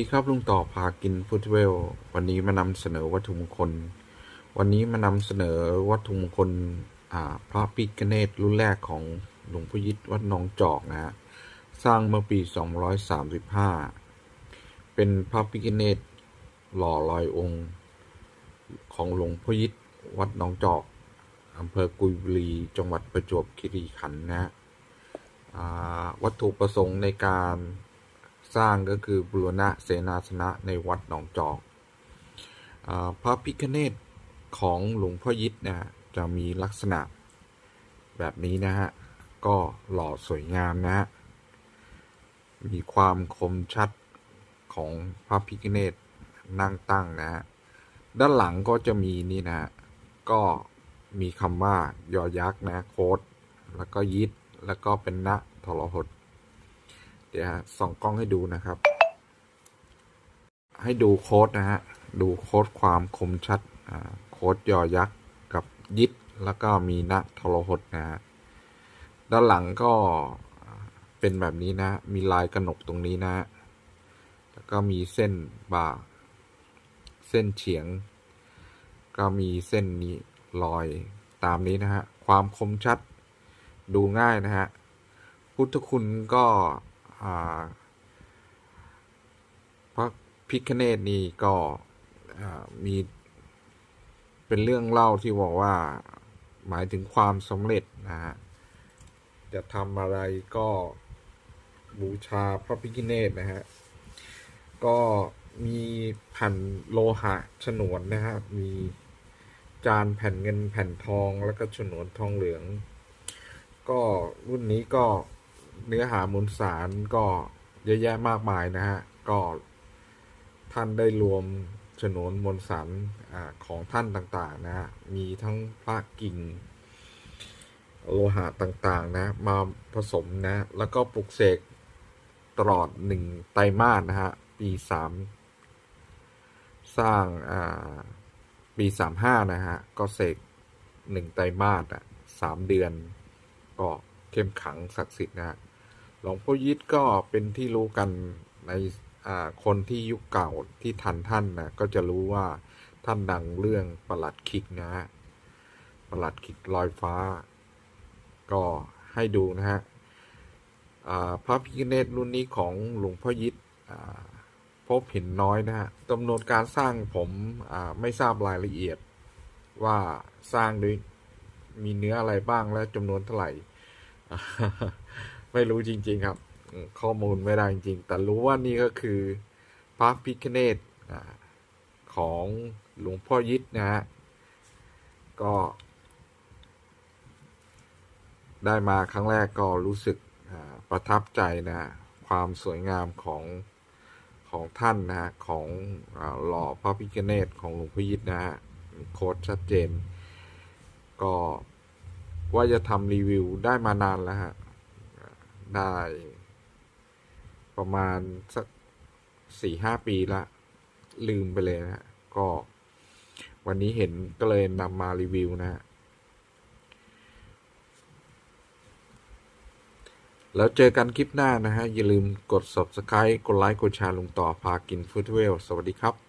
ดีครับลุงต่อพากินฟุตเวล วันนี้มานำเสนอวัตถุมงคล วันนี้มานำเสนอวัตถุมงคลพระปิกเนตรุ่นแรกของหลวงพ่อยิตวัดหนองจอกนะฮะสร้างเมื่อปี 235 เป็นพระปิกเนตหล่อลอยองค์ของหลวงพ่อยิตวัดหนองจอกอำเภอกุยบุรีจังหวัดประจวบคีรีขันธ์นะฮะวัตถุประสงค์ในการ สร้างก็คือบุรณะเสนาสนะในวัดหนองจอกอพระพิคเนตของหลวงพ่อยิตนะจะมีลักษณะแบบนี้นะฮะ ก็หล่อสวยงามนะฮะ มีความคมชัดของพระพิคเนตนั่งตั้งนะฮะ ด้านหลังก็จะมีนี่นะฮะ ก็มีคำว่ายอยักษ์นะโคดแล้วก็ยิดแล้วก็เป็นณทรหด เดี๋ยวส่องกล้องให้ดูนะครับ ให้ดูโค้ดนะฮะ ดูโค้ดความคมชัดโค้ดยอยักษ์กับยิดแล้วก็มีณทรหดนะฮะ ด้านหลังก็เป็นแบบนี้นะ มีลายกระหนกตรงนี้นะ แล้วก็มีเส้นบ่า เส้นเฉียง ก็มีเส้นนี้ลอยตามนี้นะฮะ ความคมชัดดูง่ายนะฮะ พุทธคุณก็ พระพิคเนตนี่ก็มีเป็นเรื่องเล่าที่บอกว่าหมายถึงความสำเร็จนะฮะจะทำอะไรก็บูชาพระพิคเนตนะฮะ ก็มีแผ่นโลหะฉนวนนะฮะ มีจานแผ่นเงินแผ่นทองแล้วก็ฉนวนทองเหลือง ก็รุ่นนี้ก็ เนื้อหามวลสารก็เยอะแยะมากมายนะฮะ ก็ท่านได้รวมฉนวนมวลสารอของท่านต่าง ๆ นะฮะ มีทั้งพระกิ่ง โลหะต่าง ๆ นะ มาผสมนะ แล้วก็ปลุกเสกตลอดหนึ่งไตรมาสนะฮะ ปีสามสร้างปีสามห้านะฮะ ก็เสกหนึ่งไตรมาสอะสามเดือน ก็เข้มขังศักดิ์สิทธิ์นะฮะ หลวงพ่อยิตก็เป็นที่รู้กันในคนที่ยุคเก่าที่ทันท่านนะก็จะรู้ว่าท่านดังเรื่องประหลัดขิกนะฮะประหลัดขิกลอยฟ้า ก็ให้ดูนะฮะพระพิฆเนศรุ่นนี้ของหลวงพ่อยิตพบเห็นน้อยนะฮะจำนวนการสร้างผมไม่ทราบรายละเอียดว่าสร้างด้วยมีเนื้ออะไรบ้างและจำนวนเท่าไหร่ ไม่รู้จริง ๆ ครับ ข้อมูลไม่ได้จริง ๆ แต่รู้ว่านี่ก็คือพระพิฆเนศอ่าของหลวงพ่อยิตนะฮะก็ ได้มาครั้งแรกก็รู้สึกประทับใจนะ ความสวยงามของของท่านนะฮะของหล่อพระพิฆเนศของหลวงพ่อยิตนะฮะโค้ดชัดเจน ก็ว่าจะทำรีวิวได้มานานแล้วฮะ ได้ ประมาณสักสี่ห้าปีละ ลืมไปเลยนะก็ วันนี้เห็นก็เลยนำมารีวิวนะฮะแล้วเจอกันคลิปหน้านะฮะ อย่าลืมกด subscribe กดไลค์ กดแชร์ลุงต่อพากินฟู้ดเวล สวัสดีครับ